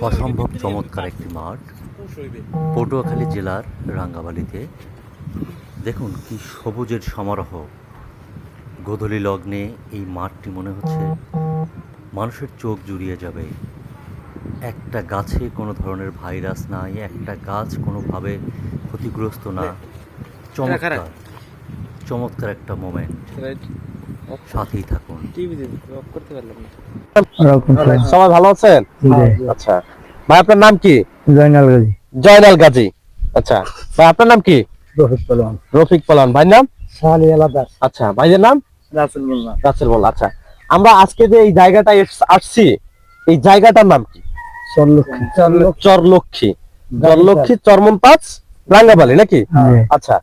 অসম্ভব চমৎকার একটি মাঠ। পটুয়াখালী জেলার রাঙ্গাবালিতে দেখুন কি সবুজের সমারোহ। গোধূলি লগ্নে এই মাঠটি মনে হচ্ছে মানুষের চোখ জুড়িয়ে যাবে। একটা গাছে কোনো ধরনের ভাইরাস নাই একটা গাছ কোনোভাবে ক্ষতিগ্রস্ত না। চমৎকার। চমৎকার একটা মোমেন্ট সাথেই থাকুন। সবাই ভালো আছেন? আচ্ছা। ভাই আপনার নাম কি? জয়নাল গাজী। জয়নাল গাজী। আচ্ছা। ভাই আপনার নাম কি? রফিক পালোয়ান। রফিক পলান ভাই নাম? শাহালি আলাদাস আচ্ছা ভাইয়ের নাম? রাসেল মোল্লা। রাসেল বল আচ্ছা। আমরা আজকে যে এই জায়গাটায় এস- আসছি এই জায়গাটার নাম কি? চরলক্ষ্মী চরলক্ষ্মী চরলক্ষ্মী চরমন পাঁচ রাঙ্গাবালি নাকি? হ্যাঁ। আচ্ছা।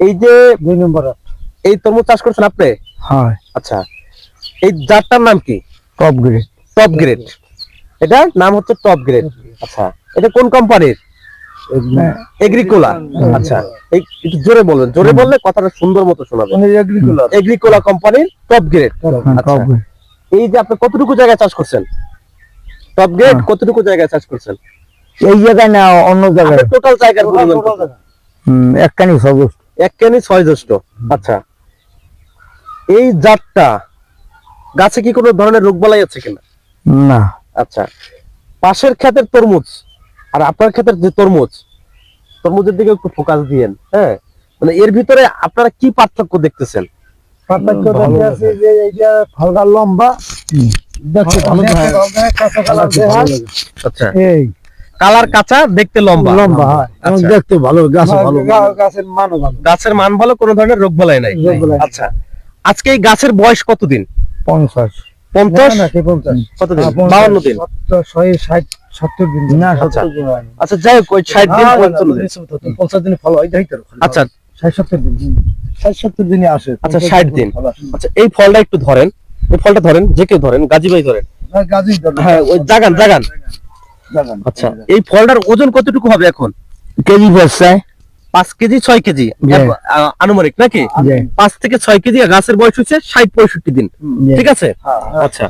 এই যে দুই নম্বর এই তরমুজ চাষ করছেন আপনি? হয়। আচ্ছা। এই জাতটার নাম কি? টপ গ্রেড টপ গ্রেড এটার নাম হচ্ছে টপ গ্রেড আচ্ছা এটা কোন কোম্পানির এগ্রিকোলা আচ্ছা এই একটু জোরে বলবেন জোরে বললে কথাটা সুন্দর মতো শোনাবে। এগ্রিকুলার এগ্রিকোলা কোম্পানির টপ গ্রেড আচ্ছা। এই যে আপনি কতটুকু জায়গায় চাষ করছেন? টপ গ্রেড হ্যাঁ। কতটুকু জায়গায় চাষ করছেন? এই জায়গায় না অন্য জায়গায়। টোটাল জায়গার পরিমাণ একখানি সবুজ এক কেনি ছয় জ্যৈষ্ঠ আচ্ছা এই জাতটা গাছে কি কোনো ধরনের রোগবালাই আছে কিনা? না। আচ্ছা পাশের ক্ষেতের তরমুজ আর আপনার ক্ষেতের যে তরমুজ তরমুজের দিকে একটু ফোকাস দিয়েন হ্যাঁ? মানে এর ভিতরে আপনারা কি পার্থক্য দেখতেছেন? পার্থক্য দেখতে আছি যে এইটা হালকা লম্বা দেখতে ভালো আচ্ছা। এই। কালার কাঁচা দেখতে লম্বা। লম্বা এবং আচ্ছা। দেখতে ভালো গাছ ভালো। গাছের মানও ভালো। গাছের মান ভালো কোনো ধরনের রোগ বালাই নাই। আচ্ছা। আজকে এই গাছের বয়স কতদিন? পঞ্চাশ। পঞ্চাশ? হ্যাঁ, বাউন্ন দিন। ছয় ষাট সত্তর দিন। না আচ্ছা। আচ্ছা যাই হোক ওই ষাট দিন হ্যাঁ, দিন। দিনে। ফল হয় আচ্ছা। ষাট সত্তর দিন। ষাট সত্তর দিনে আসে। আচ্ছা, 60 দিন। আচ্ছা এই ফলটা একটু ধরেন। এই ফলটা ধরেন যে কেউ ধরেন গাজী ভাই ধরেন। গাজী হ্যাঁ ওই জাগান জাগান। আচ্ছা এই ফলটার ওজন কতটুকু হবে এখন? কেজি ব্যবসায় পাঁচ কেজি ছয় কেজি আনুমানিক নাকি? পাঁচ থেকে ছয় কেজি গাছের বয়স হচ্ছে ষাট পঁয়ষট্টি দিন। ঠিক আছে? আচ্ছা।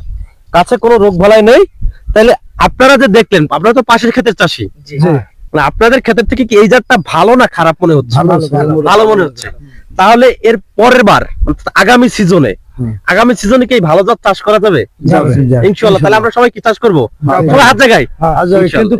গাছে কোনো রোগ ভালাই নেই? তাহলে আপনারা যে দেখলেন আপনারা তো পাশের ক্ষেতের চাষি। মানে আপনাদের ক্ষেতের থেকে কি এই জাতটা ভালো না খারাপ মনে হচ্ছে? ভালো, মনে হচ্ছে। তাহলে এর পরের বার আগামী সিজনে আগামী সিজনে কি ভালো জাত চাষ করা যাবে। ইনশাল্লাহ তাহলে আমরা সবাই কি চাষ করব? হ্যাঁ। হাত জায়গায়? হ্যাঁ, কিন্তু।